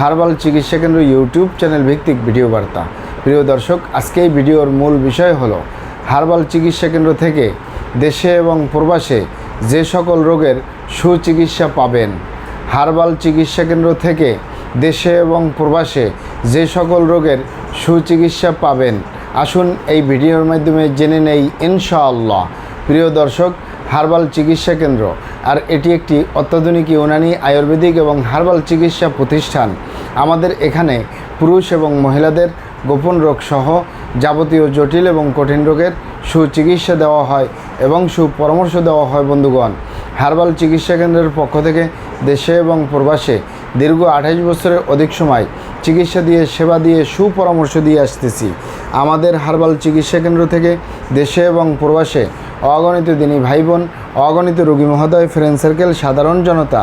Herbal চিকিৎসা কেন্দ্র YouTube channel ভিত্তিক ভিডিও বার্তা। প্রিয় দর্শক, আজকে এই ভিডিওর মূল বিষয় হলো, হার্বাল চিকিৎসা কেন্দ্র থেকে দেশে এবং প্রবাসে যে সকল রোগের সুচিকিৎসা পাবেন, হার্বাল চিকিৎসা কেন্দ্র থেকে দেশে এবং প্রবাসে যে সকল রোগের সুচিকিৎসা পাবেন, আসুন এই ভিডিওর মাধ্যমে জেনে নেই ইনশাআল্লাহ। প্রিয় দর্শক, হার্বাল চিকিৎসা কেন্দ্র, আর এটি একটি অত্যাধুনিক ইউনানি আয়ুর্বেদিক এবং হার্বাল চিকিৎসা প্রতিষ্ঠান আমাদের এখানে পুরুষ এবং মহিলাদের গোপন রোগ সহ যাবতীয় জটিল এবং কঠিন রোগের সুচিকিৎসা দেওয়া হয় এবং সুপরামর্শ দেওয়া হয় বন্ধুগণ। হার্বাল চিকিৎসা কেন্দ্রের পক্ষ থেকে দেশে এবং প্রবাসে দীর্ঘ আঠাইশ বছরের অধিক সময় চিকিৎসা দিয়ে, সেবা দিয়ে, সুপরামর্শ দিয়ে আসতেছি। আমাদের হার্বাল চিকিৎসা কেন্দ্র থেকে দেশে এবং প্রবাসে অগণিত দিনী ভাই বোন অগণিত রোগী মহোদয় ফ্রেন্ড সার্কেল সাধারণ জনতা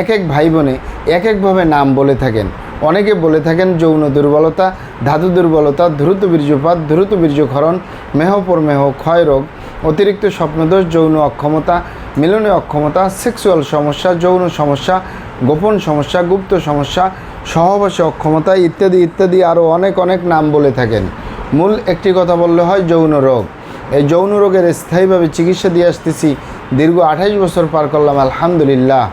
এক এক ভাই বোনে এক একভাবে নাম বলে থাকেন। অনেকে বলে থাকেন যৌন দুর্বলতা, ধাতু দুর্বলতা, দ্রুত বীর্যপাত, দ্রুত বীর্যক্ষরণ মেহপর মেহ, ক্ষয় রোগ, অতিরিক্ত স্বপ্নদোষ, যৌন অক্ষমতা, মিলনে অক্ষমতা, সেক্সুয়াল সমস্যা, যৌন সমস্যা, গোপন সমস্যা, গুপ্ত সমস্যা, সহবাসে অক্ষমতা ইত্যাদি ইত্যাদি আরও অনেক অনেক নাম বলে থাকেন। মূল একটি কথা বললে হয় যৌন রোগ। এই যৌন রোগের স্থায়ীভাবে চিকিৎসা দিয়ে আসতেছি। দীর্ঘ আঠাইশ বছর পার করলাম, আলহামদুলিল্লাহ।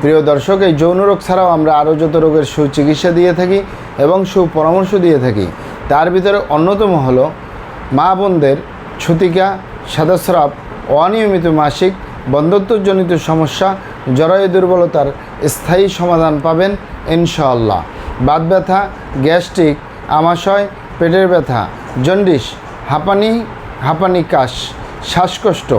প্রিয় দর্শক, এই যৌন রোগ ছাড়াও আমরা আরও যত রোগের সুচিকিৎসা দিয়ে থাকি এবং সুপরামর্শ দিয়ে থাকি, তার ভিতরে অন্যতম হলো মা বোনদের ছুতিকা, সাদাস্রাব, অনিয়মিত মাসিক বন্ধত্বজনিত সমস্যা, জরায়ু দুর্বলতার স্থায়ী সমাধান পাবেন ইনশাআল্লাহ। বাত ব্যথা, গ্যাস্ট্রিক, আমাশয়, পেটের ব্যথা জন্ডিস হাঁপানি হাঁপানি কাশ, শ্বাসকষ্ট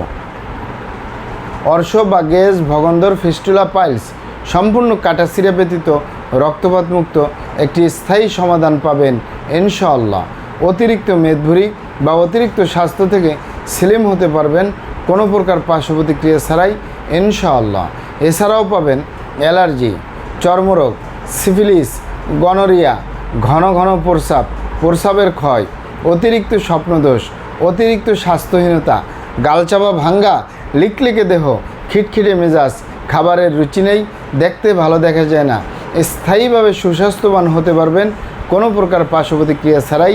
অর্শ বা গেজ, ভগন্দর, ফিস্টুলা, পাইলস সম্পূর্ণ কাটাছিরা ব্যতীত রক্তপাতমুক্ত একটি স্থায়ী সমাধান পাবেন ইনশাআল্লাহ। অতিরিক্ত মেদভুরি বা অতিরিক্ত স্বাস্থ্য থেকে স্লিম হতে পারবেন কোনো প্রকার পার্শ্ব প্রতিক্রিয়া ছাড়াই ইনশাআল্লাহ। এছাড়াও পাবেন অ্যালার্জি, চর্মরোগ, সিফিলিস, গনোরিয়া, ঘন ঘন প্রস্রাব, প্রস্রাবের ক্ষয়, অতিরিক্ত স্বপ্নদোষ, অতিরিক্ত স্বাস্থ্যহীনতা, গালচাপা ভাঙ্গা লিকলিকে দেহ, খিটখিটে মেজাজ, খাবারের রুচি নেই, দেখতে ভালো দেখা যায় না। স্থায়ীভাবে সুস্বাস্থ্যবান হতে পারবেন কোনো প্রকার পার্শ্ব প্রতিক্রিয়া ছাড়াই,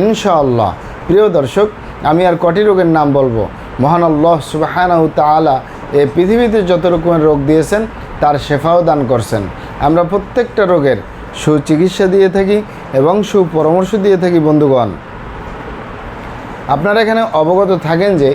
ইনশাআল্লাহ। প্রিয় দর্শক, আমি আর কটি রোগের নাম বলব? মহান আল্লাহ সুবাহানাউ তালা এই পৃথিবীতে যত রকমের রোগ দিয়েছেন, তার শেফাও দান করছেন। আমরা প্রত্যেকটা রোগের সুচিকিৎসা দিয়ে থাকি এবং সুপরামর্শ দিয়ে থাকি, বন্ধুগণ। আপনারা এখানে অবগত থাকেন যে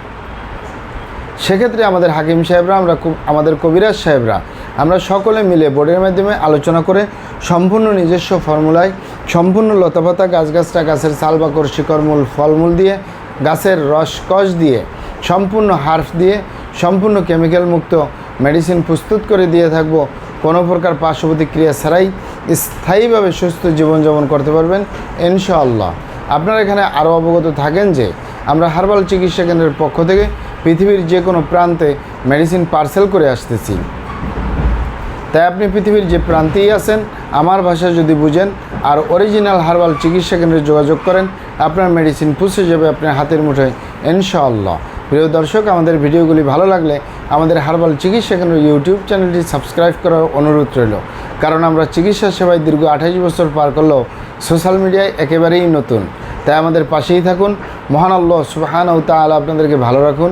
সেক্ষেত্রে আমাদের হাকিম সাহেবরা, আমরা আমাদের কবিরাজ সাহেবরা, আমরা সকলে মিলে বোর্ডের মাধ্যমে আলোচনা করে সম্পূর্ণ নিজস্ব ফর্মুলায়, সম্পূর্ণ লতাপাতা গাছগাছটা, গাছের সাল বাকর শিকড়মূল, ফলমূল দিয়ে, গাছের রস দিয়ে, সম্পূর্ণ হার্ফ দিয়ে, সম্পূর্ণ কেমিক্যাল মুক্ত মেডিসিন প্রস্তুত করে দিয়ে থাকব। কোনো প্রকার পার্শ্ব ছাড়াই স্থায়ীভাবে সুস্থ জীবনযাপন করতে পারবেন ইনশাআল্লাহ। আপনারা এখানে আরও অবগত থাকেন যে, আমরা হার্বাল চিকিৎসা কেন্দ্রের পক্ষ থেকে পৃথিবীর যে কোনো প্রান্তে মেডিসিন পার্সেল করে আসতেছি। তাই আপনি পৃথিবীর যে প্রান্তেই আছেন, আমার ভাষা যদি বুঝেন আর অরিজিনাল হার্বাল চিকিৎসা কেন্দ্রে যোগাযোগ করেন, আপনার মেডিসিন পৌঁছে যাবে আপনার হাতের মুঠোয়, ইনশাআল্লাহ। প্রিয় দর্শক, আমাদের ভিডিওগুলি ভালো লাগলে আমাদের হার্বাল চিকিৎসা কেন্দ্র ইউটিউব চ্যানেলটি সাবস্ক্রাইব করার অনুরোধ রইল। কারণ আমরা চিকিৎসা সেবায় দীর্ঘ আঠাশ বছর পার করলেও সোশ্যাল মিডিয়ায় একেবারেই নতুন। তাই আমাদের পাশেই থাকুন। মহান আল্লাহ সুবাহান ও তাআলা আপনাদেরকে ভালো রাখুন।